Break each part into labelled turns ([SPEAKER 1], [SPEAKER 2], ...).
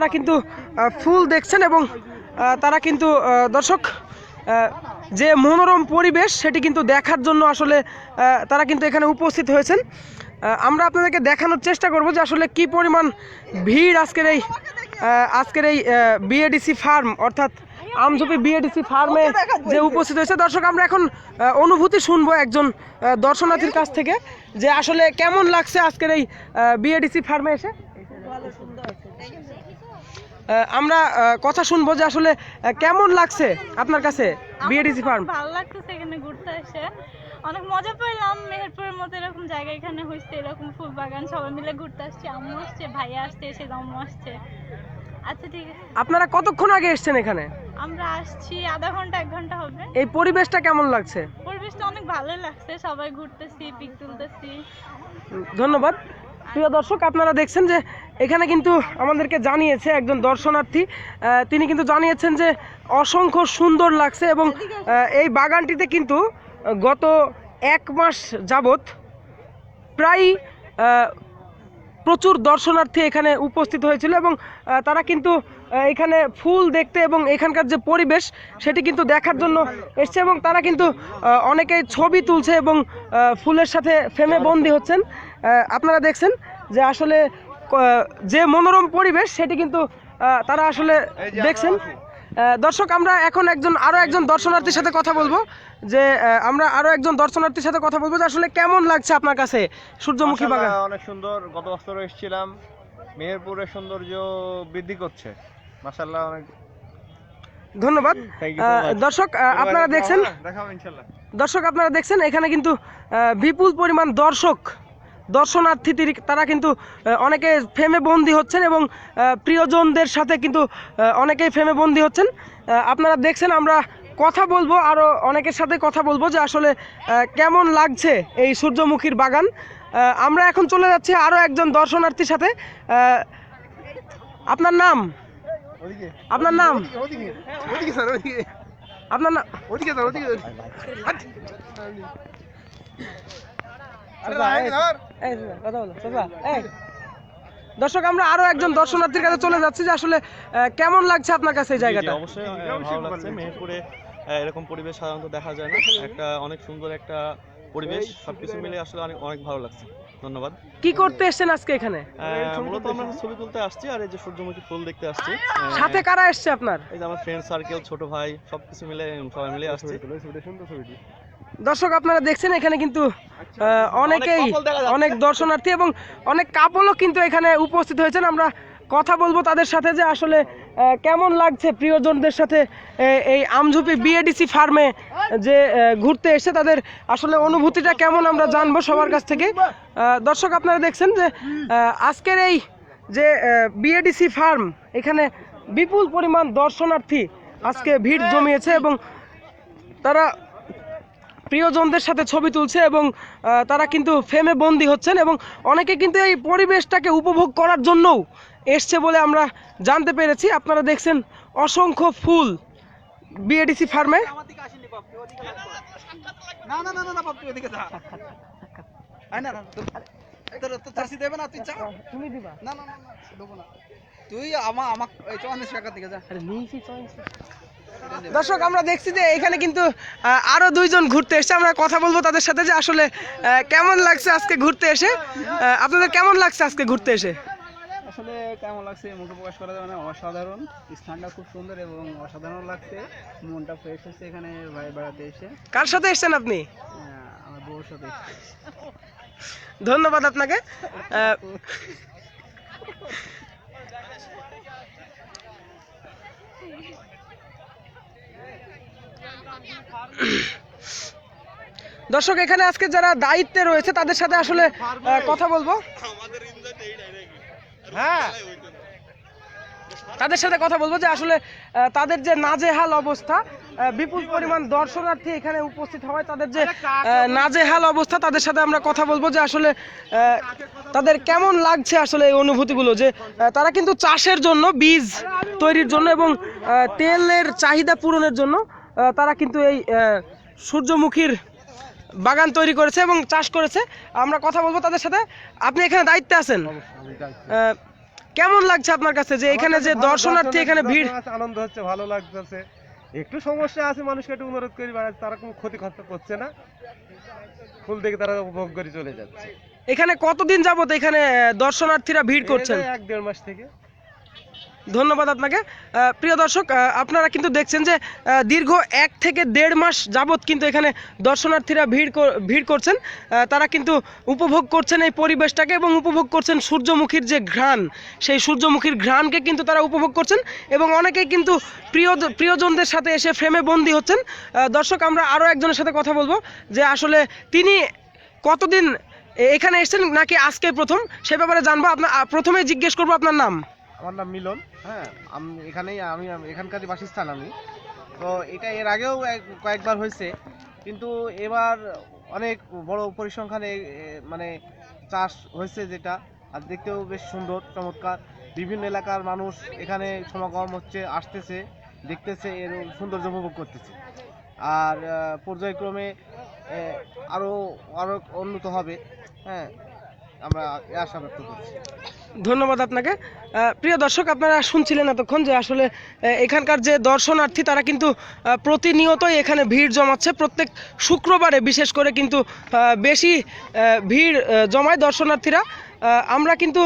[SPEAKER 1] তারা কিন্তু ফুল দেখছেন এবং তারা কিন্তু দর্শক যে মনোরম পরিবেশ সেটি কিন্তু দেখার জন্য আসলে তারা কিন্তু এখানে উপস্থিত হয়েছেন। আমরা আপনাদেরকে দেখানোর চেষ্টা করব যে আসলে কি পরিমাণ ভিড় আজকের এই আজকের এই বিএডিসি ফার্ম অর্থাৎ আমঝুপি বিএডিসি ফার্মে যে উপস্থিত হয়েছে। দর্শক আমরা এখন অনুভূতি শুনব একজন দর্শনার্থীর কাছ থেকে যে আসলে কেমন লাগছে আজকের এই বিএডিসি ফার্মে এসে? আমরা কথা শুনব যে আসলে কেমন লাগছে আপনার কাছে বিএডিসি ফার্ম
[SPEAKER 2] ভালো লাগতেছে এখানে ঘুরতে এসে। অনেক মজা পেলাম মেহেরপুরের মতো এরকম জায়গা এখানে হয়েছে এরকম ফুল বাগান সবাই মিলে ঘুরতে আসছে। আম্মু আসছে ভাইয়া আসছে এসে আম্মু আসছে। আচ্ছা ঠিক আছে।
[SPEAKER 1] আপনারা কতক্ষণ আগে এসেছেন এখানে?
[SPEAKER 2] আমরা আসছি আধা ঘণ্টা এক ঘণ্টা হবে।
[SPEAKER 1] এই পরিবেশটা কেমন লাগছে?
[SPEAKER 2] পরিবেশটা অনেক ভালোই লাগছে সবাই ঘুরতেছি পিক তুলতেছি।
[SPEAKER 1] ধন্যবাদ। প্রিয় দর্শক আপনারা দেখছেন যে এখানে কিন্তু আমাদেরকে জানিয়েছে একজন দর্শনার্থী তিনি কিন্তু জানিয়েছেন যে অসংখ্য সুন্দর লাগছে এবং এই বাগানটিতে কিন্তু গত এক মাস যাবত প্রায় প্রচুর দর্শনার্থী এখানে উপস্থিত হয়েছিল এবং তারা কিন্তু এখানে ফুল দেখতে এবং এখানকার যে পরিবেশ সেটি কিন্তু দেখার জন্য এসছে এবং তারা কিন্তু অনেকেই ছবি তুলছে এবং ফুলের সাথে ফ্রেমে বন্দি হচ্ছেন। আপনারা দেখছেন যে আসলে যে মনোরম পরিবেশ সেটি কিন্তু তারা আসলে দেখছেন। দর্শক আমরা এখন একজন আরও একজন দর্শনার্থীর সাথে কথা বলব। যে আমরা আরও একজন দর্শনার্থীর সাথে কথা বলব যে আসলে কেমন লাগছে আপনার কাছে সূর্যমুখী বাগান?
[SPEAKER 3] অনেক সুন্দর। গত বছর এসেছিলাম। মেহেরপুরের সৌন্দর্য বৃদ্ধি করছে। মাসাল্লাহ অনেক
[SPEAKER 1] ধন্যবাদ. দর্শক আপনারা দেখছেন দর্শক আপনারা দেখছেন এখানে কিন্তু বিপুল পরিমাণ দর্শক দর্শনার্থী তারা কিন্তু অনেকে ফেমে বন্দি হচ্ছেন এবং প্রিয়জনদের সাথে কিন্তু অনেকেই ফেমে বন্দি হচ্ছেন। আপনারা দেখছেন আমরা কথা বলব আরও অনেকের সাথে কথা বলব যে আসলে কেমন লাগছে এই সূর্যমুখীর বাগান। আমরা এখন চলে যাচ্ছি আরও একজন দর্শনার্থীর সাথে। আপনার নাম? আপনার নাম? আপনার নাম কথা বলো, এই। দর্শক আমরা আরও একজন দর্শনার্থীর কাছে চলে যাচ্ছি যে আসলে কেমন লাগছে আপনার কাছে এই জায়গাটা?
[SPEAKER 4] অবশ্যই ভালো লাগছে। মেহেরপুরে এরকম পরিবেশ সাধারণত দেখা যায় না। একটা অনেক সুন্দর একটা পরিবেশ সবকিছু মিলে আসলে অনেক অনেক ভালো লাগছে। ধন্যবাদ।
[SPEAKER 1] কি করতে এসেছেন আজকে এখানে?
[SPEAKER 4] আহ, মূলত আমরা ছবি তুলতে আসছি আর এই যে সূর্যমুখী ফুল দেখতে আসছি।
[SPEAKER 1] সাথে কারা এসছে আপনার?
[SPEAKER 4] এই যে আমার ফ্রেন্ড সার্কেল ছোট ভাই সবকিছু মিলে সবাই মিলে আসছি।
[SPEAKER 1] দর্শক আপনারা দেখছেন এখানে কিন্তু অনেকেই
[SPEAKER 4] দেখা যাচ্ছে।
[SPEAKER 1] অনেক দর্শনার্থী এবং অনেক কাপলও কিন্তু এখানে উপস্থিত হয়েছেন আমরা কথা বলব তাদের সাথে যে আসলে কেমন লাগছে প্রিয়জনদের সাথে এই আমঝুপি বিএডিসি ফার্মে যে ঘুরতে এসে তাদের আসলে অনুভূতিটা কেমন আমরা জানব সবার কাছ থেকে দর্শক আপনারা দেখছেন যে আজকের এই যে বিএডিসি ফার্ম এখানে বিপুল পরিমাণ দর্শনার্থী আজকে ভিড় জমিয়েছে এবং তারা প্রিয়জনদের সাথে ছবি তুলছে এবং তারা কিন্তু ফেমে বন্দি হচ্ছেন এবং অনেকে কিন্তু এই পরিবেশটাকে উপভোগ করার জন্যও এসছে বলে আমরা জানতে পেরেছি। আপনারা দেখছেন অসংখ্য ফুল বিএডিসি ফার্মে।
[SPEAKER 3] তুই ওদিকে যা। আয় না না তোর- তোর তোর চাষি দেবে না তুই যা।
[SPEAKER 1] তুমি দিবা।
[SPEAKER 3] না না না না দেবো না। তুই আমা আমাক এই চুয়াল্লিশ টাকার দিকে যা।
[SPEAKER 1] দর্শক আমরা দেখছি যে এখানে কিন্তু আহ, আরও দুইজন ঘুরতে এসেছে। আমরা কথা বলব তাদের সাথে যে আসলে কেমন লাগছে আজকে ঘুরতে এসে? আপনাদের কেমন লাগছে আজকে ঘুরতে এসে?
[SPEAKER 3] আসলে কেমন লাগছে মুখে প্রকাশ করা যাবে না অসাধারণ। স্থানটা খুব সুন্দর এবং অসাধারণ লাগছে। মনটা ফ্রেশ হচ্ছে এখানে বাইরে বেড়াতে এসে।
[SPEAKER 1] কার সাথে এসেছেন আপনি?
[SPEAKER 3] আমার বউর সাথে
[SPEAKER 1] ধন্যবাদ আপনাকে। আহ, দর্শক, এখানে আজকে যারা দায়িত্বে রয়েছে, তাদের সাথে আসলে কথা বলব। হ্যাঁ। তাদের সাথে কথা বলব যে আসলে তাদের যে নাজেহাল অবস্থা বিপুল পরিমাণ দর্শনার্থী এখানে উপস্থিত হওয়ায়, তাদের যে নাজেহাল অবস্থা, তাদের সাথে আমরা কথা বলব যে আসলে তাদের কেমন লাগছে আসলে এই অনুভূতিগুলো, যে তারা কিন্তু চাষের জন্য, বীজ তৈরির জন্য এবং তেলের চাহিদা পূরণের জন্য তারা কিন্তু এই সূর্যমুখীর বাগান তৈরি করেছে এবং চাষ করেছে। আমরা কথা বলব তাদের সাথে। আপনি এখানে দায়িত্বে আছেন। কেমন লাগছে আপনার কাছে যে এখানে যে দর্শনার্থী এখানে ভিড়?
[SPEAKER 5] আনন্দ হচ্ছে ভালো লাগতেছে। একটু সমস্যা আছে মানুষকে একটু অনুরোধ করি মানে তারা কোনো ক্ষতি করতে করছে না। ফুল দেখে তারা উপভোগ করে চলে যাচ্ছে।
[SPEAKER 1] এখানে কতদিন যাবত এখানে দর্শনার্থীরা ভিড় করছেন?
[SPEAKER 5] এক দেড় মাস থেকে।
[SPEAKER 1] ধন্যবাদ আপনাকে। প্রিয় দর্শক আপনারা কিন্তু দেখছেন যে দীর্ঘ এক থেকে দেড় মাস যাবত কিন্তু এখানে দর্শনার্থীরা ভিড় ভিড় করছেন। তারা কিন্তু উপভোগ করছেন এই পরিবেশটাকে এবং উপভোগ করছেন সূর্যমুখীর যে ঘ্রাণ, সেই সূর্যমুখীর ঘ্রাণকে কিন্তু তারা উপভোগ করছেন এবং অনেকেই কিন্তু প্রিয়, প্রিয়জনদের সাথে এসে ফ্রেমে বন্দি হচ্ছেন। দর্শক, আমরা আরও একজনের সাথে কথা বলব যে আসলে তিনি কতদিন এখানে এসেছেন নাকি আজকে প্রথম? সে ব্যাপারে জানব। আপনার প্রথমে জিজ্ঞেস করব আপনার নাম।
[SPEAKER 5] আমার নাম মিলন। হ্যাঁ আমি এখানেই আমি এখানকারই বাসস্থান আমি। তো এটা এর আগেও কয়েকবার হয়েছে কিন্তু এবার অনেক বড় পরিসংখ্যানে মানে চাষ হয়েছে যেটা আর দেখতেও বেশ সুন্দর চমৎকার। বিভিন্ন এলাকার মানুষ এখানে সমাগম হচ্ছে আসতেছে দেখতেছে এর সৌন্দর্য উপভোগ করতেছে। আর পর্যায়ক্রমে এ, আরও আরও উন্নত হবে হ্যাঁ আমরা আশা ব্যক্ত করছি।
[SPEAKER 1] ধন্যবাদ আপনাকে। প্রিয় দর্শক, আপনারা শুনছিলেন এতক্ষণ যে আসলে এখানকার যে দর্শনার্থী, তারা কিন্তু প্রতিনিয়তই এখানে ভিড় জমাচ্ছে। প্রত্যেক শুক্রবারে বিশেষ করে কিন্তু বেশি ভিড় জমায় দর্শনার্থীরা। আমরা কিন্তু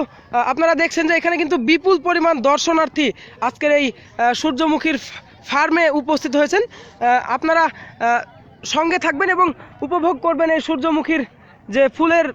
[SPEAKER 1] আপনারা দেখছেন যে এখানে কিন্তু বিপুল পরিমাণ দর্শনার্থী আজকের এই সূর্যমুখীর ফার্মে উপস্থিত হয়েছেন। আপনারা সঙ্গে থাকবেন এবং উপভোগ করবেন এই সূর্যমুখীর যে ফুলের